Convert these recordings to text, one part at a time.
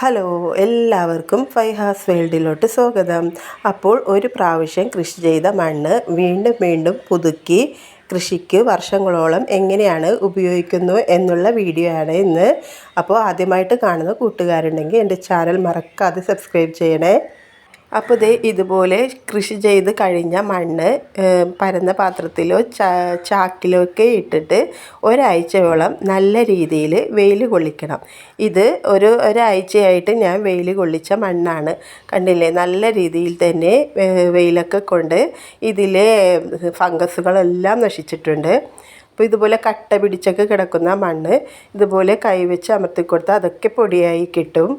Hello എല്ലാവർക്കും ഫൈഹാസ് വേൾഡിലോട്ട് സ്വാഗതം. അപ്പോൾ ഒരു പ്രാവശ്യം കൃഷി ചെയ്ത മണ്ണ് വീണ്ടും വീണ്ടും പുതുക്കി കൃഷിക്ക് വർഷങ്ങളോളം എങ്ങനെയാണ് ഉപയോഗിക്കുന്നു എന്നുള്ള വീഡിയോ ആണ് ഇന്ന്. അപ്പോൾ ആദ്യമായിട്ട് കാണുന്ന കൂട്ടുകാരുണ്ടെങ്കിൽ എന്റെ ചാനൽ മറക്കാതെ സബ്സ്ക്രൈബ് ചെയ്യണേ. അപ്പോൾ ദേ ഇതുപോലെ കൃഷി ചെയ്ത് കഴിഞ്ഞ മണ്ണ് പരന്ന പാത്രത്തിലോ ചാക്കിലോ ഒക്കെ ഇട്ടിട്ട് ഒരാഴ്ചയോളം നല്ല രീതിയിൽ വെയിൽ കൊള്ളിക്കണം. ഇത് ഒരു ഒരാഴ്ചയായിട്ട് ഞാൻ വെയിൽ കൊള്ളിച്ച മണ്ണാണ്. കണ്ടില്ലേ? നല്ല രീതിയിൽ തന്നെ വെയിലൊക്കെ കൊണ്ട് ഇതിലെ ഫംഗസുകളെല്ലാം നശിച്ചിട്ടുണ്ട്. അപ്പോൾ ഇതുപോലെ കട്ട പിടിച്ചൊക്കെ കിടക്കുന്ന മണ്ണ് ഇതുപോലെ കൈവച്ച് അമർത്തി കൊടുത്താൽ അതൊക്കെ പൊടിയായി കിട്ടും.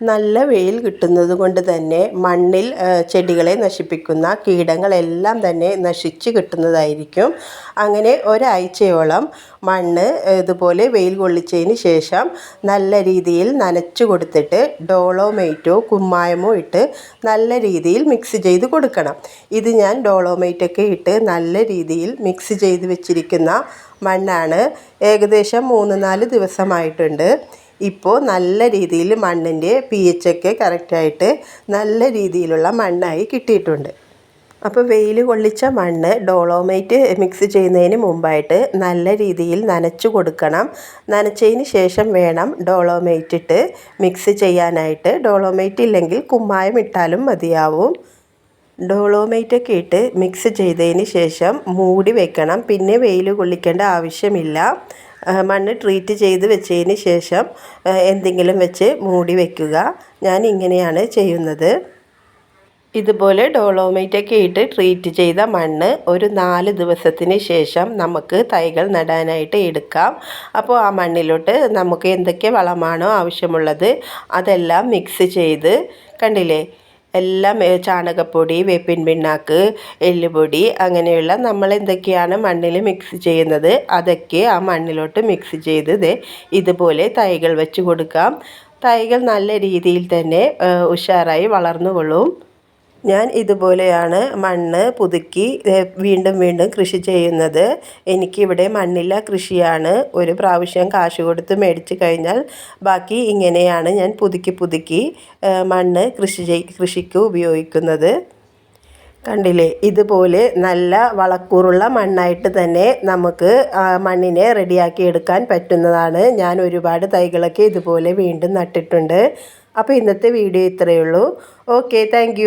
നല്ല വെയിൽ കിട്ടുന്നത് കൊണ്ട് തന്നെ മണ്ണിൽ ചെടികളെ നശിപ്പിക്കുന്ന കീടങ്ങളെല്ലാം തന്നെ നശിച്ച് കിട്ടുന്നതായിരിക്കും. അങ്ങനെ ഒരാഴ്ചയോളം മണ്ണ് ഇതുപോലെ വെയിൽ കൊള്ളിച്ചതിന് ശേഷം നല്ല രീതിയിൽ നനച്ചു കൊടുത്തിട്ട് ഡോളോമേറ്റോ കുമ്മായമോ ഇട്ട് നല്ല രീതിയിൽ മിക്സ് ചെയ്ത് കൊടുക്കണം. ഇത് ഞാൻ ഡോളോമേറ്റൊക്കെ ഇട്ട് നല്ല രീതിയിൽ മിക്സ് ചെയ്ത് വെച്ചിരിക്കുന്ന മണ്ണാണ്. ഏകദേശം മൂന്ന് നാല് ദിവസമായിട്ടുണ്ട്. ഇപ്പോൾ നല്ല രീതിയിൽ മണ്ണിന്റെ പി എച്ച് ഒക്കെ കറക്റ്റായിട്ട് നല്ല രീതിയിലുള്ള മണ്ണായി കിട്ടിയിട്ടുണ്ട്. അപ്പോൾ വെയിൽ കൊള്ളിച്ച മണ്ണ് ഡോളോമൈറ്റ് മിക്സ് ചെയ്യുന്നതിന് മുമ്പായിട്ട് നല്ല രീതിയിൽ നനച്ചു കൊടുക്കണം. നനച്ചതിന് ശേഷം വേണം ഡോളോമൈറ്റ് ഇട്ട് മിക്സ് ചെയ്യാനായിട്ട്. ഡോളോമൈറ്റ് ഇല്ലെങ്കിൽ കുമ്മായം ഇട്ടാലും മതിയാവും. ഡോളോമൈറ്റൊക്കെ ഇട്ട് മിക്സ് ചെയ്തതിന് ശേഷം മൂടി വെക്കണം. പിന്നെ വെയിൽ കൊള്ളിക്കേണ്ട ആവശ്യമില്ല. മണ്ണ് ട്രീറ്റ് ചെയ്ത് വെച്ചതിന് ശേഷം എന്തെങ്കിലും വെച്ച് മൂടി വയ്ക്കുക ഞാൻ ഇങ്ങനെയാണ് ചെയ്യുന്നത്. ഇതുപോലെ ഡോളോമൈറ്റൊക്കെ ഇട്ട് ട്രീറ്റ് ചെയ്ത മണ്ണ് ഒരു നാല് ദിവസത്തിന് ശേഷം നമുക്ക് തൈകൾ നടാനായിട്ട് എടുക്കാം. അപ്പോൾ ആ മണ്ണിലോട്ട് നമുക്ക് എന്തൊക്കെ വളമാണോ ആവശ്യമുള്ളത് അതെല്ലാം മിക്സ് ചെയ്ത് കണ്ടില്ലേ? എല്ലാം ചാണകപ്പൊടി വേപ്പിൻ പിണ്ണാക്ക് എല്ലുപൊടി അങ്ങനെയുള്ള നമ്മൾ എന്തൊക്കെയാണ് മണ്ണിൽ മിക്സ് ചെയ്യുന്നത് അതൊക്കെ ആ മണ്ണിലോട്ട് മിക്സ് ചെയ്ത് ഇതുപോലെ തൈകൾ വെച്ച് കൊടുക്കാം. തൈകൾ നല്ല രീതിയിൽ തന്നെ ഉഷാറായി വളർന്നുകൊള്ളും. ഞാൻ ഇതുപോലെയാണ് മണ്ണ് പുതുക്കി വീണ്ടും വീണ്ടും കൃഷി ചെയ്യുന്നത്. എനിക്കിവിടെ മണ്ണില്ല കൃഷിയാണ്. ഒരു പ്രാവശ്യം കാശ് കൊടുത്ത് മേടിച്ച് കഴിഞ്ഞാൽ ബാക്കി ഇങ്ങനെയാണ് ഞാൻ പുതുക്കി പുതുക്കി മണ്ണ് കൃഷി കൃഷിക്ക് ഉപയോഗിക്കുന്നത്. കണ്ടില്ലേ? ഇതുപോലെ നല്ല വളക്കൂറുള്ള മണ്ണായിട്ട് തന്നെ നമുക്ക് മണ്ണിനെ റെഡിയാക്കി എടുക്കാൻ പറ്റുന്നതാണ്. ഞാൻ ഒരുപാട് തൈകളൊക്കെ ഇതുപോലെ വീണ്ടും നട്ടിട്ടുണ്ട്. അപ്പോൾ ഇന്നത്തെ വീഡിയോ ഇത്രയേ ഉള്ളൂ. Okay thank